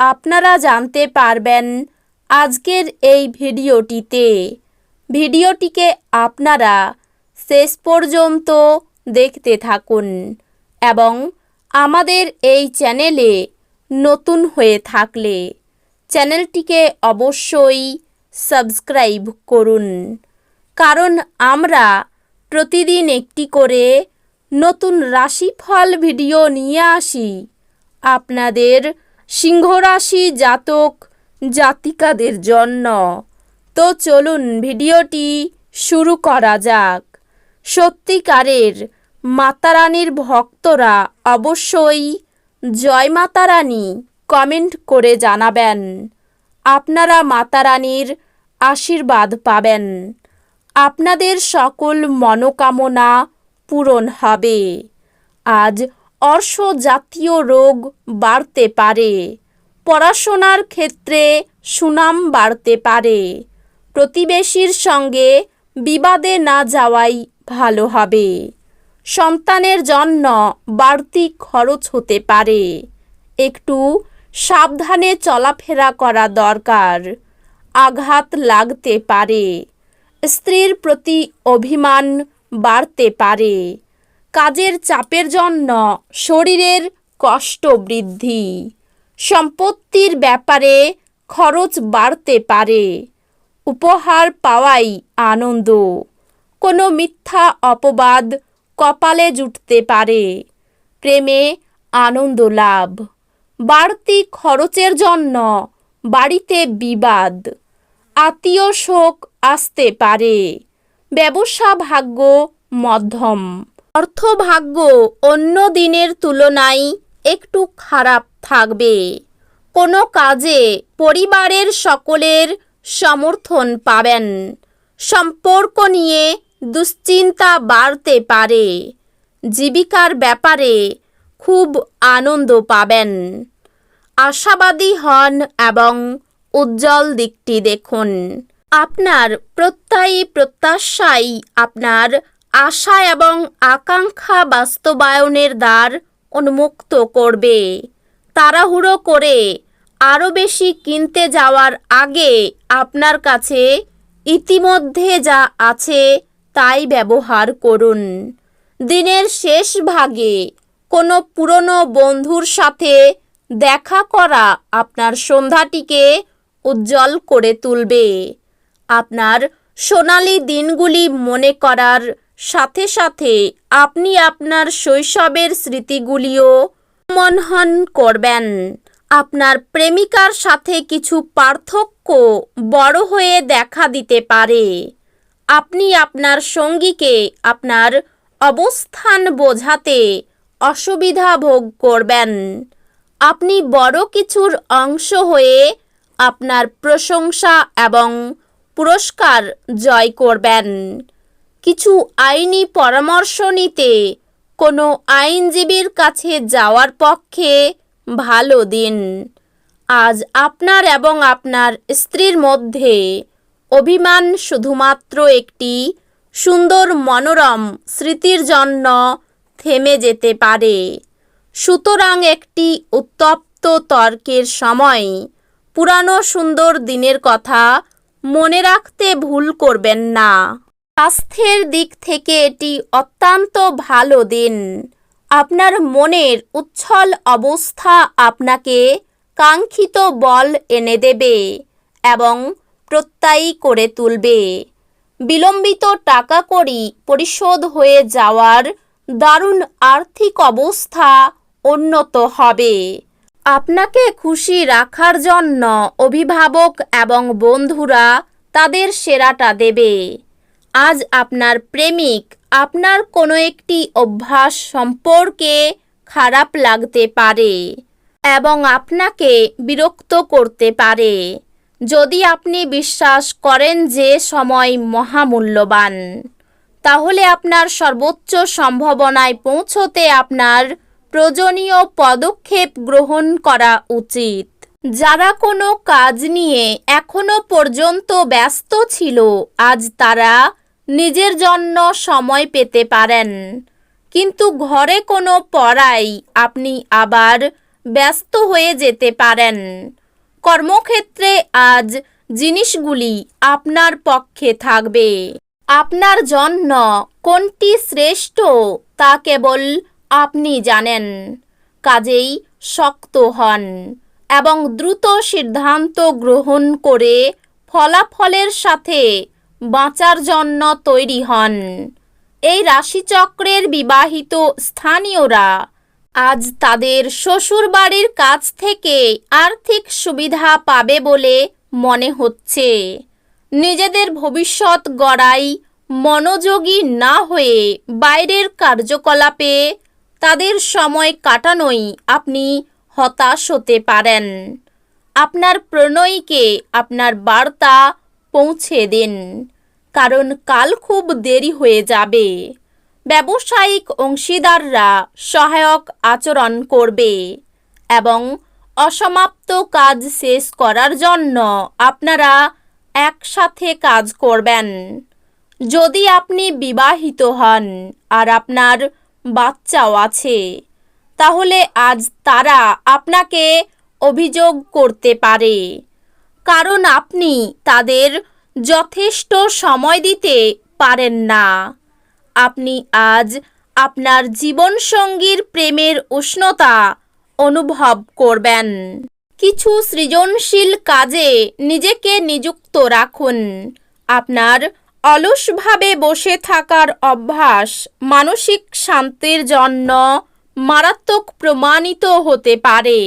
আপনারা জানতে পারবেন আজকের এই ভিডিওটিতে। ভিডিওটিকে আপনারা শেষ পর্যন্ত দেখতে থাকুন এবং আমাদের এই চ্যানেলে নতুন হয়ে থাকলে চ্যানেলটিকে অবশ্যই সাবস্ক্রাইব করুন। কারণ আমরা প্রতিদিন একটি করে নতুন রাশিফল ভিডিও নিয়ে আসি। আপনাদের সিংহরাশি জাতক জাতিকাদের জন্য। তো চলুন ভিডিওটি শুরু করা যাক। সত্যিকারের মাতারানীর ভক্তরা অবশ্যই জয় মাতারানী কমেন্ট করে জানাবেন। আপনারা মাতারানীর আশীর্বাদ পাবেন। আপনাদের সকল মনোকামনা পূরণ হবে। আজ অর্শ জাতীয় রোগ বাড়তে পারে। পড়াশোনার ক্ষেত্রে সুনাম বাড়তে পারে। প্রতিবেশীর সঙ্গে বিবাদে না যাওয়াই ভালো হবে। সন্তানের জন্য বাড়তি খরচ হতে পারে। একটু সাবধানে চলাফেরা করা দরকার। আঘাত লাগতে পারে। স্ত্রীর প্রতি অভিমান বাড়তে পারে। কাজের চাপের জন্য শরীরের কষ্ট বৃদ্ধি। সম্পত্তির ব্যাপারে খরচ বাড়তে পারে। উপহার পাওয়াই আনন্দ। কোনো মিথ্যা অপবাদ কপালে জুটতে পারে। প্রেমে আনন্দ লাভ। বাড়তি খরচের জন্য বাড়িতে বিবাদ। আত্মীয় শোক আসতে পারে। ব্যবসা ভাগ্য মধ্যম। অর্থভাগ্য অন্য দিনের তুলনায় একটু খারাপ থাকবে। কোনো কাজে পরিবারের সকলের সমর্থন পাবেন। সম্পর্ক নিয়ে দুশ্চিন্তা বাড়তে পারে। জীবিকার ব্যাপারে খুব আনন্দ পাবেন। আশাবাদী হন এবং উজ্জ্বল দিকটি দেখুন। আপনার প্রত্যয়ী প্রত্যাশাই আপনার আশা এবং আকাঙ্ক্ষা বাস্তবায়নের দ্বার উন্মুক্ত করবে। তাড়াহুড়ো করে আরও বেশি কিনতে যাওয়ার আগে আপনার কাছে ইতিমধ্যে যা আছে তাই ব্যবহার করুন। দিনের শেষ ভাগে কোনো পুরনো বন্ধুর সাথে দেখা করা আপনার সন্ধ্যাটিকে উজ্জ্বল করে তুলবে। আপনার সোনালি দিনগুলি মনে করার সাথে সাথে আপনি আপনার শৈশবের স্মৃতিগুলিও মনহন করবেন। আপনার প্রেমিকার সাথে কিছু পার্থক্য বড় হয়ে দেখা দিতে পারে। আপনি আপনার সঙ্গীকে আপনার অবস্থান বোঝাতে অসুবিধা ভোগ করবেন। আপনি বড় কিছুর অংশ হয়ে আপনার প্রশংসা এবং পুরস্কার জয় করবেন। কিছু আইনি পরামর্শ নিতে। কোনো আইনজীবীর কাছে যাওয়ার পক্ষে ভালো দিন। আজ আপনার এবং আপনার স্ত্রীর মধ্যে অভিমান শুধুমাত্র একটি সুন্দর মনোরম স্মৃতির জন্য থেমে যেতে পারে। সুতরাং একটি উত্তপ্ত তর্কের সময় পুরানো সুন্দর দিনের কথা মনে রাখতে ভুল করবেন না। স্বাস্থ্যের দিক থেকে এটি অত্যন্ত ভালো দিন। আপনার মনের উচ্ছল অবস্থা আপনাকে কাঙ্ক্ষিত বল এনে দেবে এবং প্রত্যয়ী করে তুলবে। বিলম্বিত টাকা কড়ি পরিশোধ হয়ে যাওয়ার দারুণ আর্থিক অবস্থা উন্নত হবে। আপনাকে খুশি রাখার জন্য অভিভাবক এবং বন্ধুরা তাদের সেরাটা দেবে। আজ আপনার প্রেমিক, আপনার কোনো একটি অভ্যাস সম্পর্কে খারাপ লাগতে পারে এবং আপনাকে বিরক্ত করতে পারে। যদি আপনি বিশ্বাস করেন যে সময় মহামূল্যবান, তাহলে আপনার সর্বোচ্চ সম্ভাবনায় পৌঁছতে আপনার প্রয়োজনীয় পদক্ষেপ গ্রহণ করা উচিত। যারা কোনো কাজ নিয়ে এখনও পর্যন্ত ব্যস্ত ছিল, আজ তারা নিজের জন্য সময় পেতে পারেন। কিন্তু ঘরে কোনো পড়াই আপনি আবার ব্যস্ত হয়ে যেতে পারেন। কর্মক্ষেত্রে আজ জিনিসগুলি আপনার পক্ষে থাকবে। আপনার জন্য কোনটি শ্রেষ্ঠ তা কেবল আপনি জানেন। কাজেই শক্ত হন এবং দ্রুত সিদ্ধান্ত গ্রহণ করে ফলাফলের সাথে বাঁচার জন্য তৈরি হন। এই রাশিচক্রের বিবাহিত স্থানীয়রা আজ তাদের শ্বশুরবাড়ির কাছ থেকে আর্থিক সুবিধা পাবে বলে মনে হচ্ছে। নিজেদের ভবিষ্যৎ গড়াই মনোযোগী না হয়ে বাইরের কার্যকলাপে তাদের সময় কাটানোই আপনি হতাশ হতে পারেন। আপনার প্রণয়ীকে আপনার বার্তা পৌঁছে দিন। কারণ কাল খুব দেরি হয়ে যাবে। ব্যবসায়িক অংশীদাররা সহায়ক আচরণ করবে এবং অসমাপ্ত কাজ শেষ করার জন্য আপনারা একসাথে কাজ করবেন। যদি আপনি বিবাহিত হন আর আপনার বাচ্চাও আছে, তাহলে আজ তারা আপনাকে অভিযোগ করতে পারে। কারণ আপনি তাদের যথেষ্ট সময় দিতে পারেন না। আপনি আজ আপনার জীবনসঙ্গীর প্রেমের উষ্ণতা অনুভব করবেন। কিছু সৃজনশীল কাজে নিজেকে নিযুক্ত রাখুন। আপনার অলসভাবে বসে থাকার অভ্যাস মানসিক শান্তির জন্য মারাত্মক প্রমাণিত হতে পারে।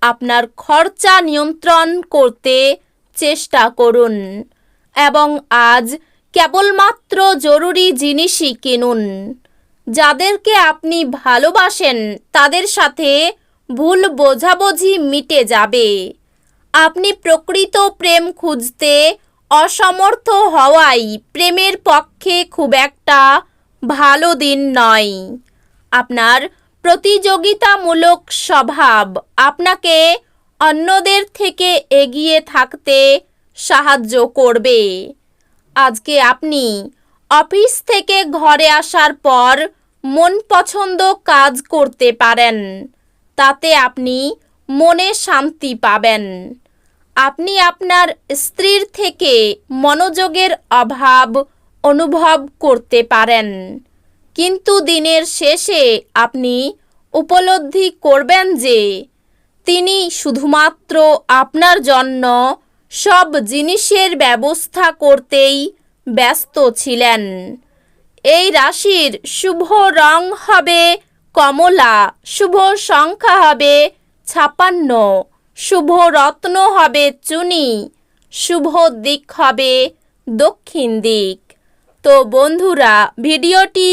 আপনার খরচা নিয়ন্ত্রণ করতে চেষ্টা করুন এবং আজ কেবলমাত্র জরুরি জিনিসই কিনুন। যাদেরকে আপনি ভালোবাসেন, তাদের সাথে ভুল বোঝাবুঝি মিটে যাবে। আপনি প্রকৃত প্রেম খুঁজতে অসমর্থ হওয়াই প্রেমের পক্ষে খুব একটা ভালো দিন নয়। আপনার প্রতিযোগিতামূলক স্বভাব। আপনাকে অন্যদের থেকে এগিয়ে থাকতে সাহায্য করবে। আজকে আপনি অফিস থেকে ঘরে আসার পর মন পছন্দ কাজ করতে পারেন। তাতে আপনি মনে শান্তি পাবেন। আপনি আপনার স্ত্রীর থেকে মনোযোগের অভাব অনুভব করতে পারেন। কিন্তু দিনের শেষে আপনি উপলব্ধি করবেন যে তিনি শুধুমাত্র আপনার জন্য সব জিনিসের ব্যবস্থা করতেই ব্যস্ত ছিলেন। এই রাশির শুভ রং হবে কমলা, শুভ সংখ্যা হবে ছাপান্ন শুভ রত্ন হবে চুনি, শুভ দিক হবে দক্ষিণ দিক। তো বন্ধুরা, ভিডিওটি